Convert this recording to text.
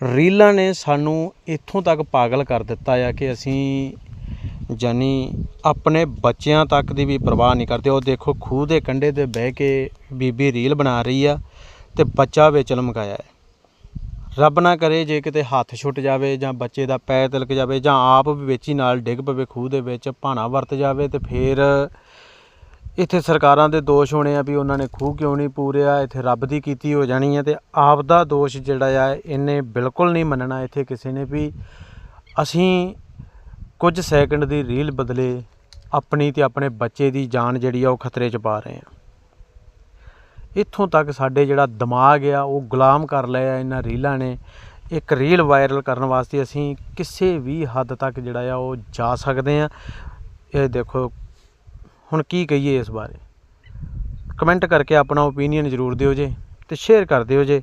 ਰੀਲਾਂ ਨੇ ਸਾਨੂੰ ਇੱਥੋਂ ਤੱਕ ਪਾਗਲ ਕਰ ਦਿੱਤਾ ਆ ਕਿ ਅਸੀਂ ਜਾਨੀ ਆਪਣੇ ਬੱਚਿਆਂ ਤੱਕ ਦੀ ਵੀ ਪਰਵਾਹ ਨਹੀਂ ਕਰਦੇ। ਉਹ ਦੇਖੋ, ਖੂਹ ਦੇ ਕੰਢੇ ਤੇ ਬਹਿ ਕੇ ਬੀਬੀ ਰੀਲ ਬਣਾ ਰਹੀ ਆ ਤੇ ਬੱਚਾ ਵਿੱਚ ਲਮਕਾਇਆ ਹੈ। ਰੱਬ ਨਾ ਕਰੇ ਜੇ ਕਿਤੇ ਹੱਥ ਛੁੱਟ ਜਾਵੇ ਜਾਂ ਬੱਚੇ ਦਾ ਪੈਰ ਤਿਲਕ ਜਾਵੇ ਜਾਂ ਆਪ ਵੀ ਵਿੱਚ ਹੀ ਨਾਲ ਡਿੱਗ ਪਵੇ, ਖੂਹ ਦੇ ਵਿੱਚ ਭਾਣਾ ਵਰਤ ਜਾਵੇ ਤੇ ਫਿਰ ਇੱਥੇ ਸਰਕਾਰਾਂ ਦੇ ਦੋਸ਼ ਹੋਣੇ ਆ ਵੀ ਉਹਨਾਂ ਨੇ ਖੂਹ ਕਿਉਂ ਨਹੀਂ ਪੂਰਿਆ, ਇੱਥੇ ਰੱਬ ਦੀ ਕੀਤੀ ਹੋ ਜਾਣੀ ਹੈ ਤੇ ਆਪ ਦਾ ਦੋਸ਼ ਜਿਹੜਾ ਆ, ਇਹਨੇ ਬਿਲਕੁਲ ਨਹੀਂ ਮੰਨਣਾ ਇੱਥੇ ਕਿਸੇ ਨੇ ਵੀ। ਅਸੀਂ ਕੁਝ ਸੈਕਿੰਡ ਦੀ ਰੀਲ ਬਦਲੇ ਆਪਣੀ ਤੇ ਆਪਣੇ ਬੱਚੇ ਦੀ ਜਾਨ ਜਿਹੜੀ ਆ ਉਹ ਖਤਰੇ 'ਚ ਪਾ ਰਹੇ ਆ। ਇੱਥੋਂ ਤੱਕ ਸਾਡੇ ਜਿਹੜਾ ਦਿਮਾਗ ਆ, ਉਹ ਗੁਲਾਮ ਕਰ ਲਿਆ ਇਹਨਾਂ ਰੀਲਾਂ ਨੇ। ਇੱਕ ਰੀਲ ਵਾਇਰਲ ਕਰਨ ਵਾਸਤੇ ਅਸੀਂ ਕਿਸੇ ਵੀ ਹੱਦ ਤੱਕ ਜਿਹੜਾ ਆ, ਉਹ ਜਾ ਸਕਦੇ ਆ। ਇਹ ਦੇਖੋ ਹੁਣ ਕੀ ਕਹੀਏ ਇਸ ਬਾਰੇ? ਕਮੈਂਟ ਕਰਕੇ ਆਪਣਾ ਓਪੀਨੀਅਨ ਜ਼ਰੂਰ ਦਿਓ ਜੇ ਅਤੇ ਸ਼ੇਅਰ ਕਰ ਦਿਓ ਜੇ।